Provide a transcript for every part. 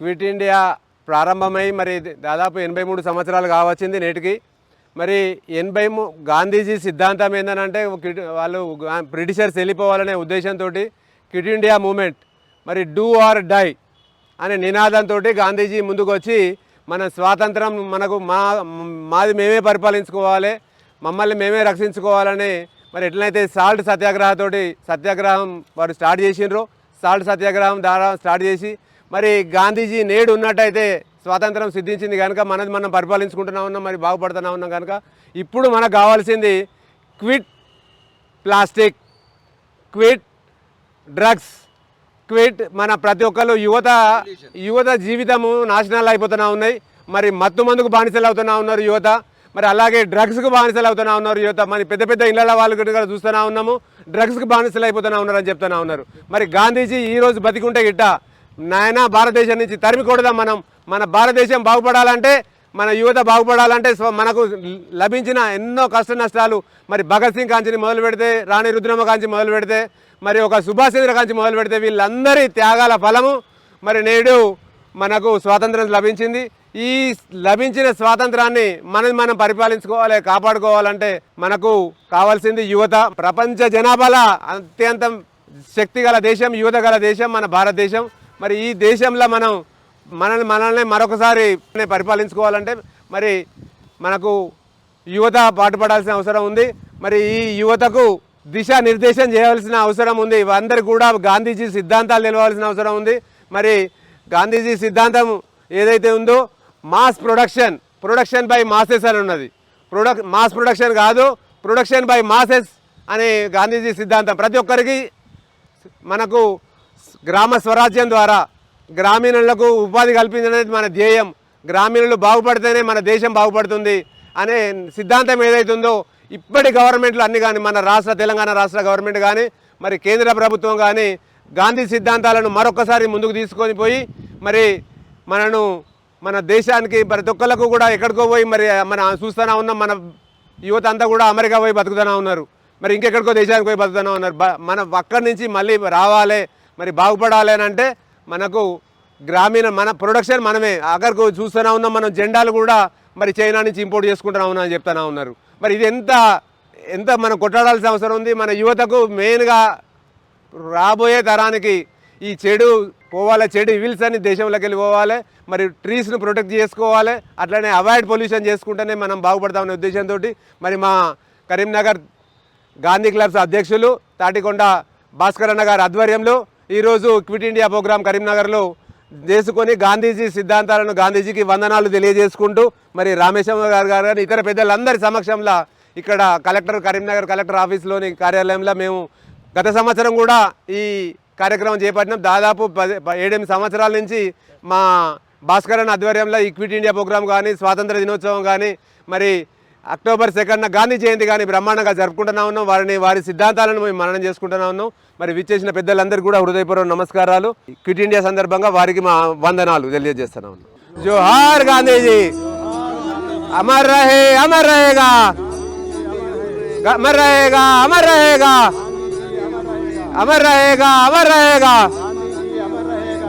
Quit India ప్రారంభమై మరి దాదాపు ఎనభై మూడు సంవత్సరాలు కావచ్చింది నేటికి. మరి ఎనభై గాంధీజీ సిద్ధాంతం ఏంటంటే వాళ్ళు బ్రిటిషర్స్ వెళ్ళిపోవాలనే ఉద్దేశంతో క్విట్ ఇండియా మూమెంట్ మరి డూ ఆర్ డై అనే నినాదంతో గాంధీజీ ముందుకు వచ్చి మన స్వాతంత్రం మనకు మా మాది మేమే పరిపాలించుకోవాలి మమ్మల్ని మేమే రక్షించుకోవాలని మరి ఎట్లయితే సాల్ట్ సత్యాగ్రహతోటి సత్యాగ్రహం వారు స్టార్ట్ చేసిండ్రో సాల్ట్ సత్యాగ్రహం ద్వారా స్టార్ట్ చేసి మరి గాంధీజీ నేడు ఉన్నట్టయితే స్వాతంత్రం సిద్ధించింది కనుక మనది మనం పరిపాలించుకుంటున్నా ఉన్నాం మరి బాగుపడుతున్నా ఉన్నాం కనుక ఇప్పుడు మనకు కావాల్సింది quit plastic quit drugs quit మన ప్రతి ఒక్కరు యువత యువత జీవితము నాశనాలు అయిపోతున్నా ఉన్నాయి. మరి మత్తు మందుకు బానిసలు అవుతున్నా ఉన్నారు యువత. మరి అలాగే డ్రగ్స్కు బానిసలు అవుతున్నా ఉన్నారు యువత. మరి పెద్ద పెద్ద ఇళ్ళ వాళ్ళు కూడా చూస్తూనే ఉన్నాము. డ్రగ్స్కి బానిసలు అయిపోతున్నా ఉన్నారు అని చెప్తున్నా ఉన్నారు. మరి గాంధీజీ ఈరోజు బతికుంటే గిట్ట నాయన భారతదేశం నుంచి తరిమి కొడదాం మనం. మన భారతదేశం బాగుపడాలంటే మన యువత బాగుపడాలంటే మనకు లభించిన ఎన్నో కష్ట నష్టాలు. మరి భగత్ సింగ్ కాంచిని మొదలు పెడితే రాణి రుద్రమ కాంచి మొదలు పెడితే మరి ఒక సుభాష్ చంద్ర కాంచి మొదలు పెడితే వీళ్ళందరి త్యాగాల ఫలము మరి నేడు మనకు స్వాతంత్రం లభించింది. ఈ లభించిన స్వాతంత్రాన్ని మనం మనం పరిపాలించుకోవాలి కాపాడుకోవాలంటే మనకు కావాల్సింది యువత. ప్రపంచ జనాభాల అత్యంత శక్తి గల దేశం యువత గల దేశం మన భారతదేశం. మరి ఈ దేశంలో మనం మనల్ని మనల్ని మరొకసారి పరిపాలించుకోవాలంటే మరి మనకు యువత పాటుపడాల్సిన అవసరం ఉంది. మరి ఈ యువతకు దిశా నిర్దేశం చేయవలసిన అవసరం ఉంది. అందరు కూడా గాంధీజీ సిద్ధాంతాలు నిలవాల్సిన అవసరం ఉంది. మరి గాంధీజీ సిద్ధాంతం ఏదైతే ఉందో mass production production by masses అని ఉన్నది. ప్రొడక్ మాస్ ప్రొడక్షన్ కాదు ప్రొడక్షన్ బై మాసెస్ అనే గాంధీజీ సిద్ధాంతం. ప్రతి ఒక్కరికి మనకు గ్రామ స్వరాజ్యం ద్వారా గ్రామీణులకు ఉపాధి కల్పించడం మన ధ్యేయం. గ్రామీణులు బాగుపడితేనే మన దేశం బాగుపడుతుంది అనే సిద్ధాంతం ఏదైతుందో ఇప్పటి గవర్నమెంట్లు అన్ని కానీ మన రాష్ట్ర తెలంగాణ రాష్ట్ర గవర్నమెంట్ కానీ మరి కేంద్ర ప్రభుత్వం కానీ గాంధీ సిద్ధాంతాలను మరొకసారి ముందుకు తీసుకొని పోయి మరి మనను మన దేశానికి ప్రతి ఒక్కళ్ళకు కూడా ఎక్కడికో పోయి మరి మన చూస్తూనే ఉన్నాం మన యువత అంతా కూడా అమెరికా పోయి బతుకుతూనే ఉన్నారు. మరి ఇంకెక్కడికో దేశానికి పోయి బతుకుతూనే ఉన్నారు. మనం మన అక్కడి నుంచి మళ్ళీ రావాలి మరి బాగుపడాలి అని అంటే మనకు గ్రామీణ మన ప్రొడక్షన్ మనమే. అక్కడికి చూస్తూనే ఉన్నాం మనం జెండాలు కూడా మరి చైనా నుంచి ఇంపోర్ట్ చేసుకుంటూనే ఉన్నాం అని చెప్తూనే ఉన్నారు. మరి ఇది ఎంత ఎంత మనం కొట్టాడాల్సిన అవసరం ఉంది? మన యువతకు మెయిన్గా రాబోయే తరానికి ఈ చెడు పోవాలి చెడు విల్స్ అని దేశంలోకి వెళ్ళి పోవాలి. మరి ట్రీస్ను ప్రొటెక్ట్ చేసుకోవాలి. అట్లనే అవాయిడ్ పొల్యూషన్ చేసుకుంటేనే మనం బాగుపడతామనే ఉద్దేశంతో మరి మా కరీంనగర్ గాంధీ క్లబ్స్ అధ్యక్షులు తాటికొండ భాస్కర్ అన్న గారి ఆధ్వర్యంలో ఈరోజు క్విట్ ఇండియా ప్రోగ్రాం కరీంనగర్లో చేసుకొని గాంధీజీ సిద్ధాంతాలను గాంధీజీకి వందనాలు తెలియజేసుకుంటూ మరి రామేశ్వర గారు గారు కానీ ఇతర పెద్దలందరి సమక్షంలో ఇక్కడ కలెక్టర్ కరీంనగర్ కలెక్టర్ ఆఫీస్లోని కార్యాలయంలో మేము గత సంవత్సరం కూడా ఈ కార్యక్రమం చేపట్టినాం. దాదాపు పది ప- ఏడెనిమిది సంవత్సరాల నుంచి మా భాస్కరన్ ఆధ్వర్యంలో ఈ క్విట్ ఇండియా ప్రోగ్రాం కానీ స్వాతంత్ర దినోత్సవం కానీ మరి అక్టోబర్ సెకండ్న గాంధీ జయంతి కానీ బ్రహ్మాండంగా జరుపుకుంటున్నా ఉన్నాం వారిని వారి సిద్ధాంతాలను మేము మననం చేసుకుంటున్నా ఉన్నాం మరి విచ్చేసిన పెద్దలందరికీ కూడా హృదయపూర్వక నమస్కారాలు క్విట్ ఇండియా సందర్భంగా వారికి మా వందనాలు తెలియజేస్తున్నా ఉన్నాం జోహార్ గాంధీజీ అమర్ రహే అమర్ రహేగా अमर रहेगा अमर रहेगा अमर रहेगा अमर रहेगा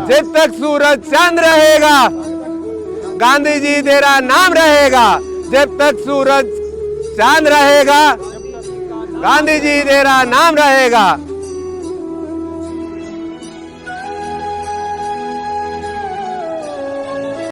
जब तक सूरज चांद रहेगा गांधी जी तेरा नाम रहेगा जब तक सूरज चाँद रहेगा गांधी जी तेरा नाम रहेगा।